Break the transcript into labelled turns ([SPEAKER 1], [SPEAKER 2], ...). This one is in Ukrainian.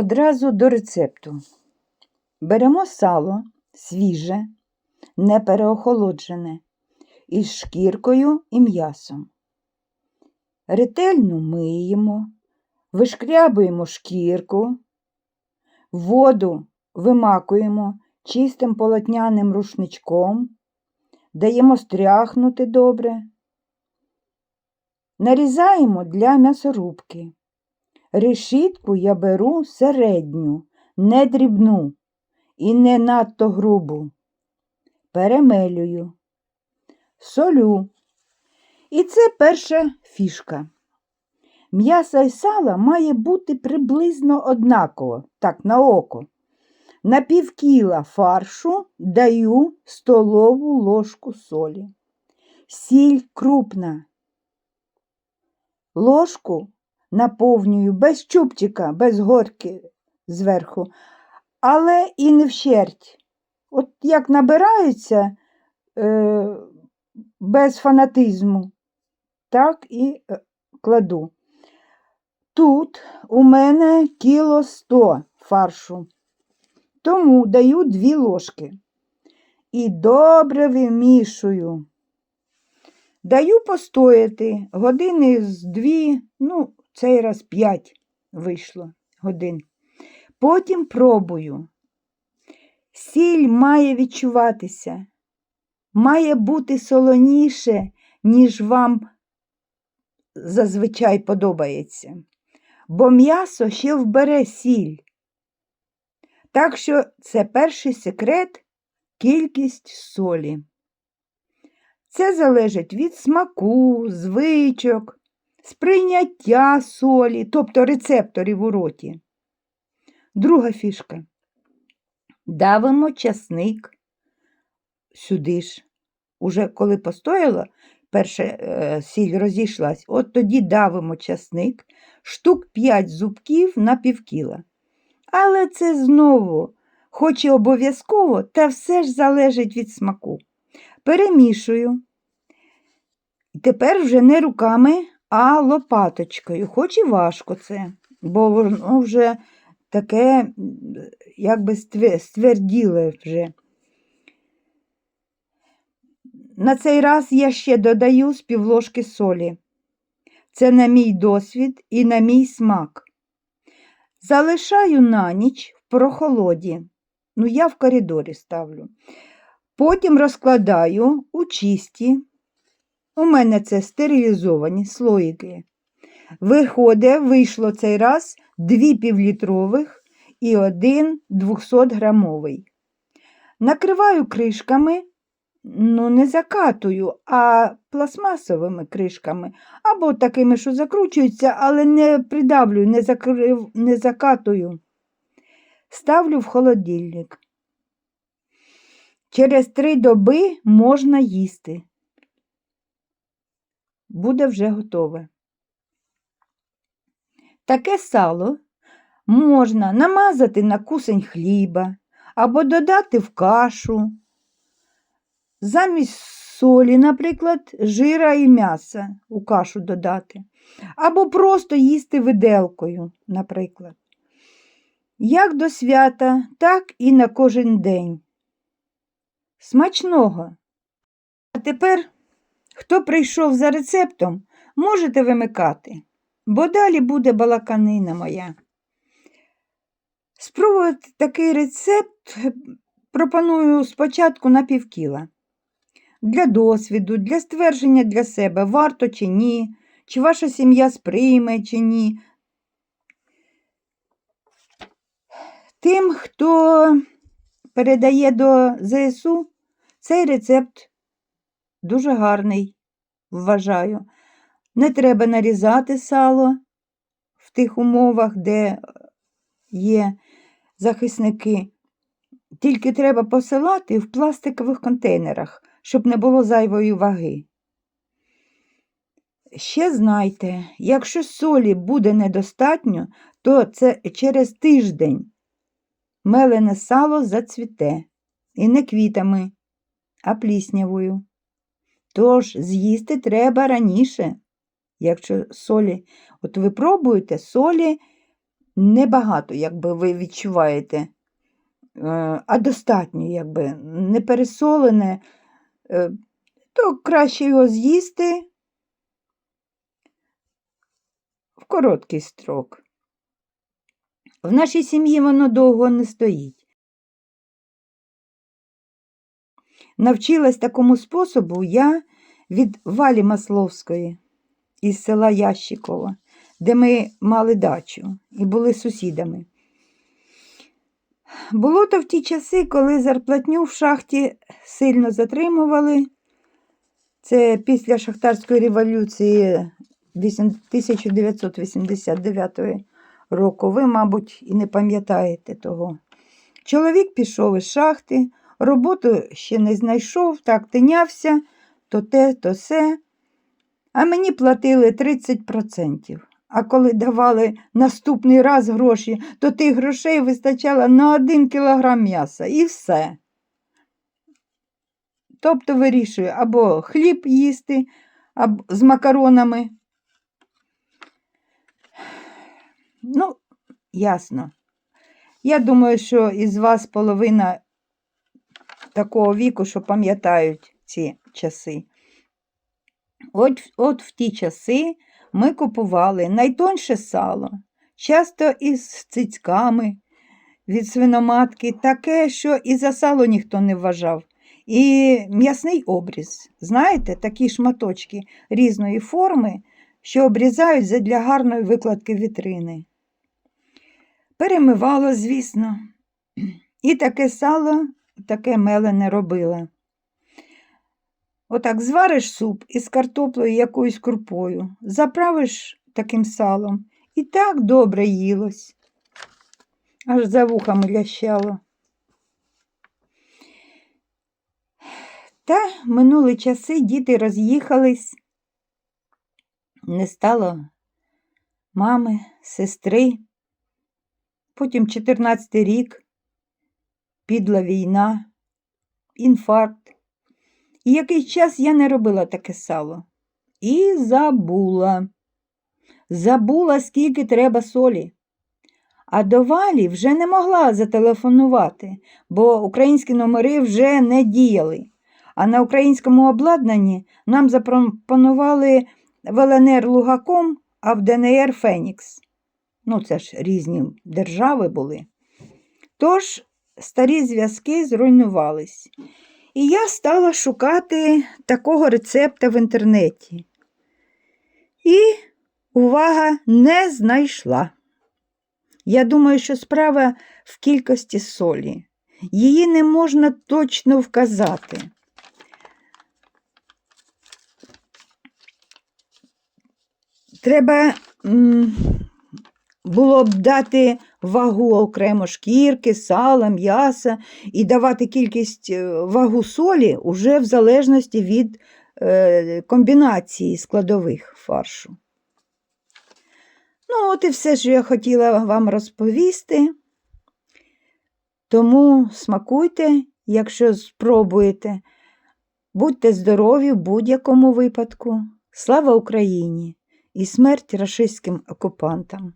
[SPEAKER 1] Одразу до рецепту. Беремо сало свіже, не переохолоджене, із шкіркою і м'ясом. Ретельно миємо, вишкрябуємо шкірку, воду вимакуємо чистим полотняним рушничком, даємо стряхнути добре. Нарізаємо для м'ясорубки. Решітку я беру середню, не дрібну і не надто грубу. Перемелюю, солю. І це перша фішка. М'ясо і сало має бути приблизно однаково, так, на око. На півкіла фаршу даю столову ложку солі. Сіль крупна. Ложку наповнюю без чубчика, без горки зверху, але і не вщерть. От як набираються е, без фанатизму, так і е, кладу. Тут у мене кіло сто фаршу, тому даю дві ложки і добре вимішую. Даю постояти години з дві, ну, цей раз п'ять вийшло годин. Потім пробую. Сіль має відчуватися, має бути солоніше, ніж вам зазвичай подобається, бо м'ясо ще вбере сіль. Так що це перший секрет кількість солі. Це залежить від смаку, звичок, сприйняття солі, тобто рецепторів у роті. Друга фішка. Давимо часник сюди ж. Уже коли постояло, перша е, сіль розійшлась, от тоді давимо часник, штук 5 зубків на півкіла. Але це знову, хоч і обов'язково, та все ж залежить від смаку. Перемішую. Тепер вже не руками, а лопаточкою, хоч і важко це, бо воно вже таке, якби стверділе вже. На цей раз я ще додаю з півложки солі. Це на мій досвід і на мій смак. Залишаю на ніч в прохолоді. Ну, я в коридорі ставлю. Потім розкладаю у чисті. У мене це стерилізовані слоїки. Виходить, вийшло цей раз дві півлітрових і один 200-грамовий. Накриваю кришками, ну, не закатую, а пластмасовими кришками, або такими, що закручуються, але не придавлюю, не, закрив, не закатую. Ставлю в холодильник. Через три доби можна їсти. Буде вже готове. Таке сало можна намазати на кусень хліба або додати в кашу. Замість солі, наприклад, жира і м'яса у кашу додати, або просто їсти виделкою, наприклад. Як до свята, так і на кожен день. Смачного! А тепер, хто прийшов за рецептом, можете вимикати бо далі буде балаканина моя. Спробувати такий рецепт пропоную спочатку на півкіла. Для досвіду, для ствердження для себе, варто чи ні, чи ваша сім'я сприйме, чи ні. Тим, хто передає до ЗСУ, цей рецепт дуже гарний, вважаю. Не треба нарізати сало в тих умовах, де є захисники. Тільки треба посилати в пластикових контейнерах, щоб не було зайвої ваги. Ще знайте, якщо солі буде недостатньо, то це через тиждень мелене сало зацвіте і не квітами, а пліснявою. Тож з'їсти треба раніше. Якщо солі, от ви пробуєте, солі небагато, якби ви відчуваєте, е, а достатньо, якби не пересолене, е, то краще його з'їсти в короткий строк. В нашій сім'ї воно довго не стоїть. Навчилась такому способу я від Валі Масловської із села Ящикова, де ми мали дачу і були сусідами. Було то в ті часи, коли зарплатню в шахті сильно затримували. Це після Шахтарської революції 1989 року. Ви, мабуть, і не пам'ятаєте того. Чоловік пішов із шахти, роботу ще не знайшов, так тинявся, то те, то се. А мені платили 30%. А коли давали наступний раз гроші, то тих грошей вистачало на один кілограм м'яса і все. Тобто вирішую або хліб їсти або з макаронами. Ну, ясно. Я думаю, що із вас половина такого віку, що пам'ятають ці часи. От, от в ті часи ми купували найтонше сало, часто із цицьками від свиноматки, таке, що і за сало ніхто не вважав. І м'ясний обріз. Знаєте, такі шматочки різної форми, що обрізають задля гарної викладки вітрини. Перемивало, звісно, і таке сало, таке мелене робила. Отак звариш суп із картоплею якоюсь крупою, заправиш таким салом і так добре їлось, аж за вухами лящало. Та минули часи, діти роз'їхались, не стало мами, сестри. Потім 14 рік, підла війна, інфаркт. І якийсь час я не робила таке сало. І забула. Забула, скільки треба солі. А до валі вже не могла зателефонувати, бо українські номери вже не діяли. А на українському обладнанні нам запропонували в ЛНР Лугаком, а в ДНР Фенікс. Ну, це ж різні держави були. Тож старі зв'язки зруйнувались. І я стала шукати такого рецепта в інтернеті. І, увага, не знайшла. Я думаю, що справа в кількості солі. Її не можна точно вказати. Треба було б дати вагу окремо шкірки, сала, м'яса і давати кількість е, вагу солі уже в залежності від е, комбінації складових фаршу. Ну, от і все, що я хотіла вам розповісти. Тому смакуйте, якщо спробуєте. Будьте здорові в будь-якому випадку. Слава Україні! і смерть рашистським окупантам.